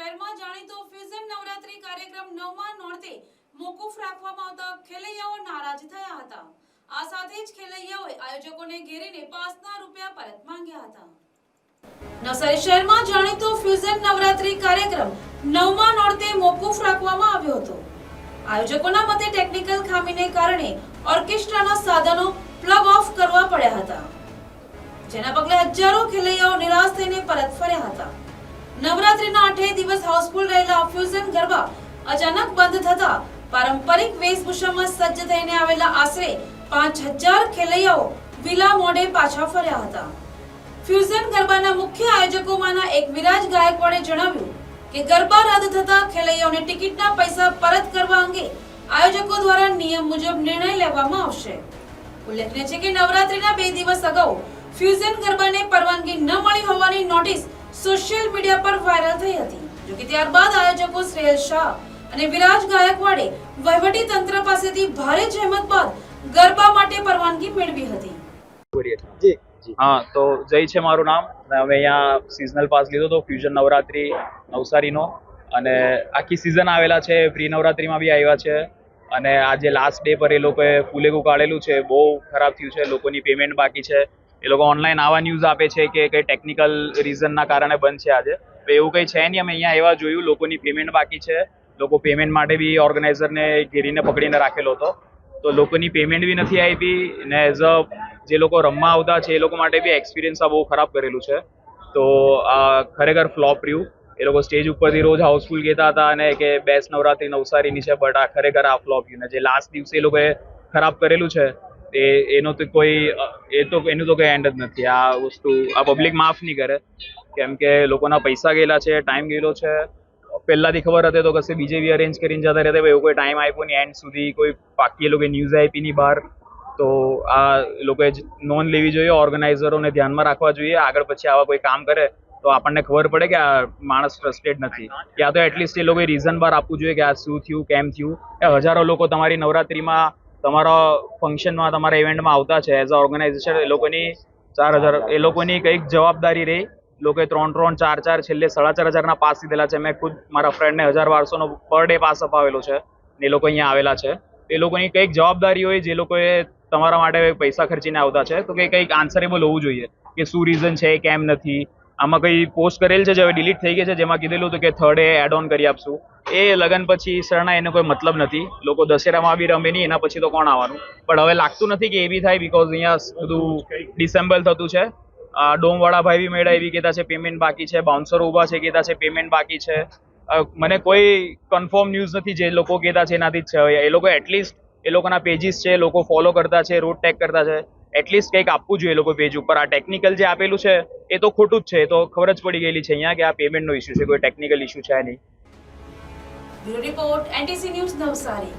શહેરમાં જાણીતો ફ્યુઝન નવરાત્રી કાર્યક્રમ નવમા નોરતે મોકૂફ રાખવામાં આવતા ખેલૈયાઓ નારાજ થયા હતા. આ સાથે જ ખેલૈયાઓએ આયોજકોને ઘેરીને પાંચના રૂપિયા પરત માંગ્યા હતા. નવસારી શહેરમાં જાણીતો ફ્યુઝન નવરાત્રી કાર્યક્રમ નવમા નોરતે મોકૂફ રાખવામાં આવ્યો હતો. આયોજકોના મતે ટેકનિકલ ખામીને કારણે ઓર્કેસ્ટ્રાના સાધનો પ્લગ ઓફ કરવા પડ્યા હતા. જેના પગલે હજારો ખેલૈયાઓ નિરાશ થઈને પરત ફર્યા હતા. નવરાત્રીના આઠે દિવસ હાઉસફુલ રહેલા ફ્યુઝન ગરબા અચાનક બંધ થતા પારંપરિક વેશભૂષામાં સજ્જ થઈને આવેલા આશરે પાંચ હજાર ખેલૈયાઓ વિલા મોડે પાછા ફર્યા હતા. ફ્યુઝન ગરબાના મુખ્ય આયોજકોમાંના એક વિરાજ ગાયકવાડે જણાવ્યું કે ગરબા રદ થતા ખેલૈયાઓને ટિકિટના પૈસા પરત કરવા અંગે આયોજકો દ્વારા નિયમ મુજબ નિર્ણય લેવામાં આવશે. ઉલ્લેખનીય છે કે નવરાત્રીના બે દિવસ અગાઉ ફ્યુઝન ગરબાને પરવાનગી ન મળી હોવાની નોટિસ સોશિયલ મીડિયા પર વાયરલ થઈ હતી જો કે ત્યારબાદ આયોજકો શ્રેયલ શાહ અને વિરાજ ગાયકવાડે વહીવટી તંત્ર પાસેથી ભારે જહેમત બાદ ગરબા માટે પરવાનગી મેળવી હતી. હા તો જય છે મારું નામ. અને અમે અહીંયા સિઝનલ પાસ લીધો હતો ફ્યુઝન નવરાત્રી નવસારીનો. અને આખી સિઝન આવેલા છે પ્રી નવરાત્રીમાં બી આવ્યા છે. અને આજે લાસ્ટ ડે પર એ લોકોએ ફૂલેગું કાઢેલું છે. બહુ ખરાબ થયું છે લોકોની પેમેન્ટ બાકી છે. એ લોકો ઓનલાઈન આવા ન્યૂઝ આપે છે કે કંઈ ટેકનિકલ રીઝનના કારણે બંધ છે આજે. તો એવું કંઈ છે નહીં, અમે અહીંયા એવા જોયું, લોકોની પેમેન્ટ બાકી છે. લોકો પેમેન્ટ માટે બી ઓર્ગેનાઇઝરને ઘેરીને પકડીને રાખેલો હતો. તો લોકોની પેમેન્ટ બી નથી આવી ને એઝ અ જે લોકો રમવા આવતા છે, એ લોકો માટે બી એક્સપિરિયન્સ આ બહુ ખરાબ કરેલું છે. તો આ ખરેખર ફ્લોપ રહ્યું. એ લોકો સ્ટેજ ઉપરથી રોજ હાઉસફુલ કહેતા હતા અને કે બેસ્ટ નવરાત્રી નવસારીની છે બટ આ ખરેખર આ ફ્લોપ રહ્યું. ને જે લાસ્ટ દિવસે એ લોકોએ ખરાબ કરેલું છે એ એનો તો કોઈ એ તો એનું તો કોઈ એન્ડ જ નથી. આ વસ્તુ, આ પબ્લિક માફ નહીં કરે. કેમ કે લોકોના પૈસા ગયેલા છે ટાઈમ ગયેલો છે. પહેલાથી ખબર હતી તો કશે બીજે બી અરેન્જ કરીને જતા રહેતા એવો કોઈ ટાઈમ આપ્યો નહીં. એન્ડ સુધી કોઈ પાકી એ લોકોએ ન્યૂઝ આપી નહીં બહાર. તો આ લોકોએ નોન લેવી જોઈએ ઓર્ગેનાઇઝરોને ધ્યાનમાં રાખવા જોઈએ. આગળ પછી આવા કોઈ કામ કરે, તો આપણને ખબર પડે કે આ માણસ ટ્રસ્ટેડ નથી. યા તો એટલીસ્ટ એ લોકોએ રીઝન બાર આપવું જોઈએ કે આ શું થયું, કેમ થયું. હજારો લોકો તમારી નવરાત્રીમાં તમારા ફંક્શનમાં તમારા ઇવેન્ટમાં આવતા છે. એઝ અ ઓર્ગેનાઇઝેશન એ લોકોની ચાર હજાર, એ લોકોની કંઈક જવાબદારી રહી. લોકોએ ત્રણ ત્રણ, ચાર ચાર, છેલ્લે સાડા ચાર હજારના પાસ લીધેલા છે. મેં ખુદ મારા ફ્રેન્ડને હજાર બારસોનો પર ડે પાસ અપાવેલો છે ને એ લોકો અહીંયા આવેલા છે. એ લોકોની કંઈક જવાબદારી હોય જે લોકોએ તમારા માટે પૈસા ખર્ચીને આવતા છે. તો કે કંઈક આન્સરેબલ હોવું જોઈએ કે શું રીઝન છે, કેમ નથી? આમાં કંઈ પોસ્ટ કરેલ છે જે હવે ડિલીટ થઈ ગઈ છે, જેમાં કીધેલું હતું કે થર્ડ એ એડ ઓન કરી આપશું. એ લગન પછી શરણા એનો કોઈ મતલબ નથી. લોકો દશેરામાં બી રમે નહીં, એના પછી તો કોણ આવવાનું? પણ હવે લાગતું નથી કે એ બી થાય બીકોઝ અહીંયા બધું ડિસેમ્બલ થતું છે. આ ડોમવાળા ભાઈ બી મેળા એવી કહેતા છે પેમેન્ટ બાકી છે બાઉન્સર ઊભા છે કહેતા છે પેમેન્ટ બાકી છે. મને કોઈ કન્ફર્મ ન્યૂઝ નથી જે લોકો કહેતા છે, એનાથી જ છે. એ લોકો એટલીસ્ટ એ લોકોના પેજીસ છે લોકો ફોલો કરતા છે રૂટ ટેગ કરતા છે. એટલીસ્ટ કંઈક આપવું જોઈએ એ લોકો પેજ ઉપર. આ ટેકનિકલ જે આપેલું છે, એ તો ખોટું જ છે. તો ખબર જ પડી ગયેલી છે અહીંયા કે આ પેમેન્ટનો ઇસ્યુ છે, કોઈ ટેકનિકલ ઇસ્યુ છે નહીં. Report NTC news Navsari.